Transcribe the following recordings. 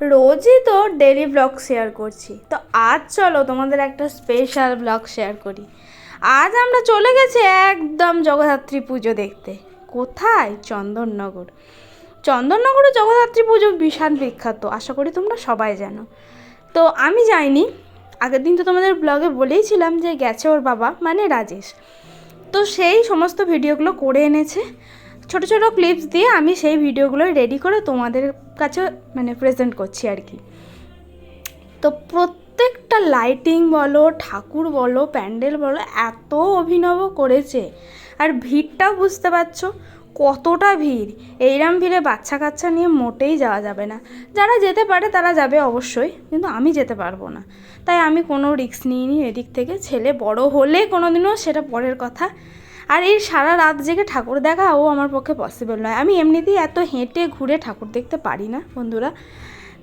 রোজই তো daily blog share করছি। তো আজ চলো তোমাদের একটা স্পেশাল ব্লগ শেয়ার করি। আজ আমরা চলে গেছি একদম জগদ্ধাত্রী পুজো দেখতে। কোথায়? চন্দননগর। চন্দননগরে জগদ্ধাত্রী পুজো বিশাল বিখ্যাত, আশা করি তোমরা সবাই জানো। তো আমি যাইনি, আগের দিন তো তোমাদের ব্লগে বলেইছিলাম যে গেছে ওর বাবা মানে রাজেশ। তো সেই সমস্ত ভিডিওগুলো করে এনেছে। ছোট ছোট ক্লিপস দিয়ে আমি সেই ভিডিওগুলো রেডি করে তোমাদের কাছে মানে প্রেজেন্ট করছি আর কি। তো প্রত্যেকটা লাইটিং বলো, ঠাকুর বলো, প্যান্ডেল বলো, এত অভিনব করেছে। আর ভিড়টাও বুঝতে পারছ, কতটা ভিড়। এইরম ভিড়ে বাচ্চা কাচ্চা নিয়ে মোটেই যাওয়া যাবে না। যারা যেতে পারে তারা যাবে অবশ্যই, কিন্তু আমি যেতে পারব না। তাই আমি কোনো রিস্ক নিইনি এদিক থেকে। ছেলে বড় হলে কোনো দিনও সেটা পরের কথা। আর এই সারা রাত জেগে ঠাকুর দেখা ও আমার পক্ষে পসিবল নয়। আমি এমনিতেই এত হেঁটে ঘুরে ঠাকুর দেখতে পারি না, বন্ধুরা।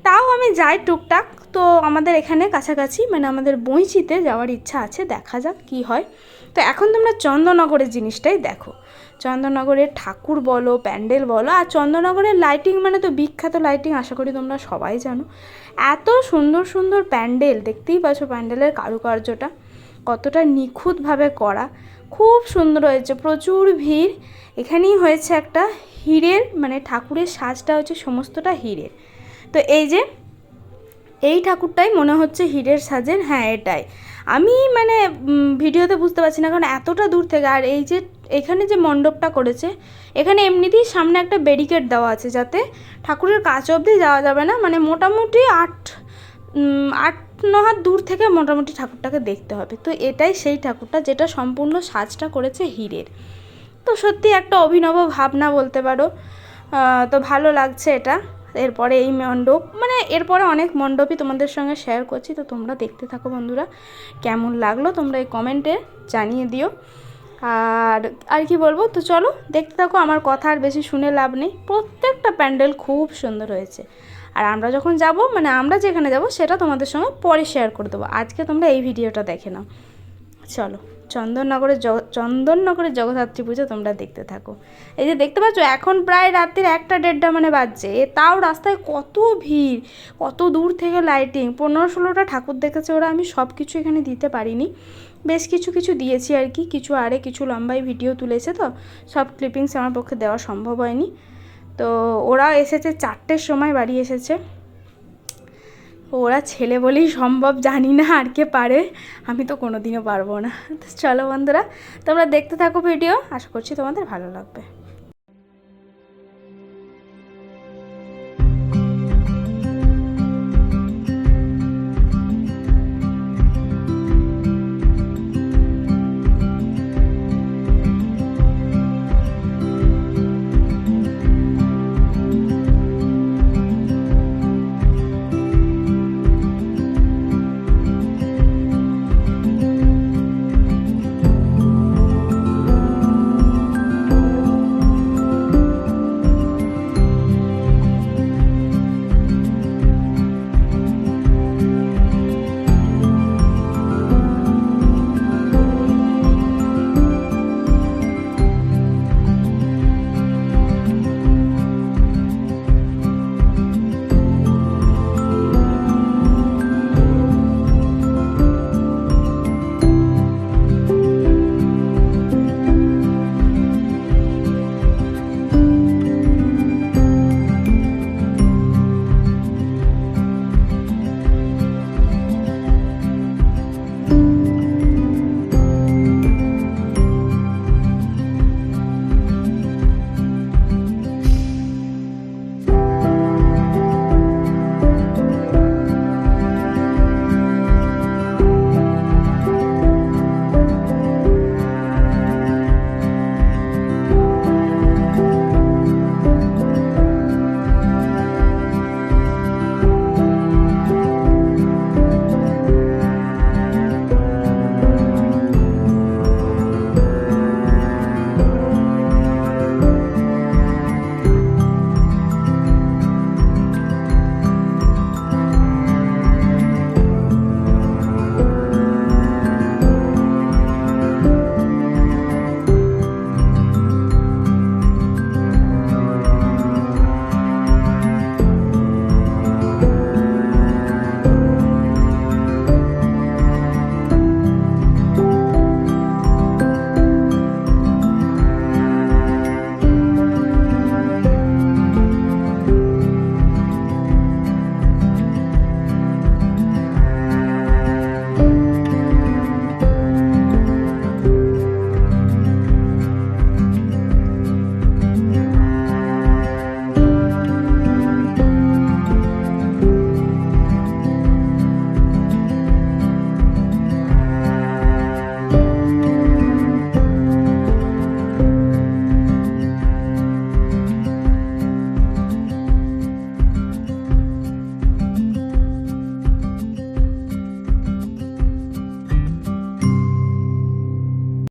তাও আমি যাই টুকটাক। তো আমাদের এখানে কাছাকাছি মানে আমাদের বইচিতে যাওয়ার ইচ্ছা আছে, দেখা যাক কি হয়। তো এখন তোমরা চন্দননগরের জিনিসটাই দেখো। চন্দননগরের ঠাকুর বলো, প্যান্ডেল বলো, আর চন্দননগরের লাইটিং মানে তো বিখ্যাত লাইটিং আশা করি তোমরা সবাই জানো। এত সুন্দর সুন্দর প্যান্ডেল, দেখতেই পাচ্ছ প্যান্ডেলের কারুকার্যটা। কতটা নিখুঁতভাবে করা। খুব সুন্দর হয়েছে, প্রচুর ভিড়। এখানেই হয়েছে একটা হীরের মানে ঠাকুরের সাজটা হচ্ছে সমস্তটা হীরের। তো এই যে, এই ঠাকুরটাই মনে হচ্ছে হীরের সাজের হ্যাঁ এটাই। আমি মানে ভিডিওতে বুঝতে পারছি না, কারণ এতটা দূর থেকে, আর এই যে, এখানে যে মণ্ডপটা করেছে, এখানে এমনিতেই সামনে একটা ব্যারিকেড দেওয়া আছে যাতে ঠাকুরের কাছ অবধি যাওয়া যাবে না। মানে মোটামুটি আট আট ন হাত দূর থেকে মোটামুটি ঠাকুরটাকে দেখতে হবে। তো এটাই সেই ঠাকুরটা যেটা সম্পূর্ণ সাজটা করেছে হীরের। তো সত্যি একটা অভিনব ভাবনা বলতে পারো। তো ভালো লাগছে এটা। এরপরে এই মণ্ডপ মানে এরপরে অনেক মণ্ডপই তোমাদের সঙ্গে শেয়ার করছি। তো তোমরা দেখতে থাকো বন্ধুরা, কেমন লাগল তোমরা এই কমেন্টে জানিয়ে দিও। আর আর কি বলব? তো চলো দেখতে থাকো, আমার কথা আর বেশি শুনে লাভ নেই। প্রত্যেকটা প্যান্ডেল খুব সুন্দর হয়েছে। আর আমরা যখন যাব মানে আমরা যেখানে যাব, সেটা তোমাদের সঙ্গে পরে শেয়ার করে দেবো। আজকে তোমরা এই ভিডিওটা দেখে নাও। চলো, চন্দননগরের চন্দননগরের জগদ্ধাত্রী পুজো তোমরা দেখতে থাকো। এই যে দেখতে পাচ্ছ, এখন প্রায় রাত্রির একটা দেড়টা মানে বাজছে। তাও রাস্তায় কত ভিড়, কত দূর থেকে লাইটিং পনেরো ষোলোটা ঠাকুর দেখেছে ওরা, আমি সব কিছু এখানে দিতে পারিনি। বেশ কিছু কিছু দিয়েছি আর কি, কিছু আরে কিছু লম্বাই ভিডিও তুলেছে তো, সব ক্লিপিংস আমার পক্ষে দেওয়া সম্ভব হয়নি। তো ওরা এসেছে চারটের সময় বাড়ি এসেছে। ওরা ছেলে বলেই সম্ভব, জানি না আর কে পারে। আমি তো কোনো দিনও পারব না। চলো বন্ধুরা, তোমরা দেখতে থাকো ভিডিও। আশা করছি তোমাদের ভালো লাগবে।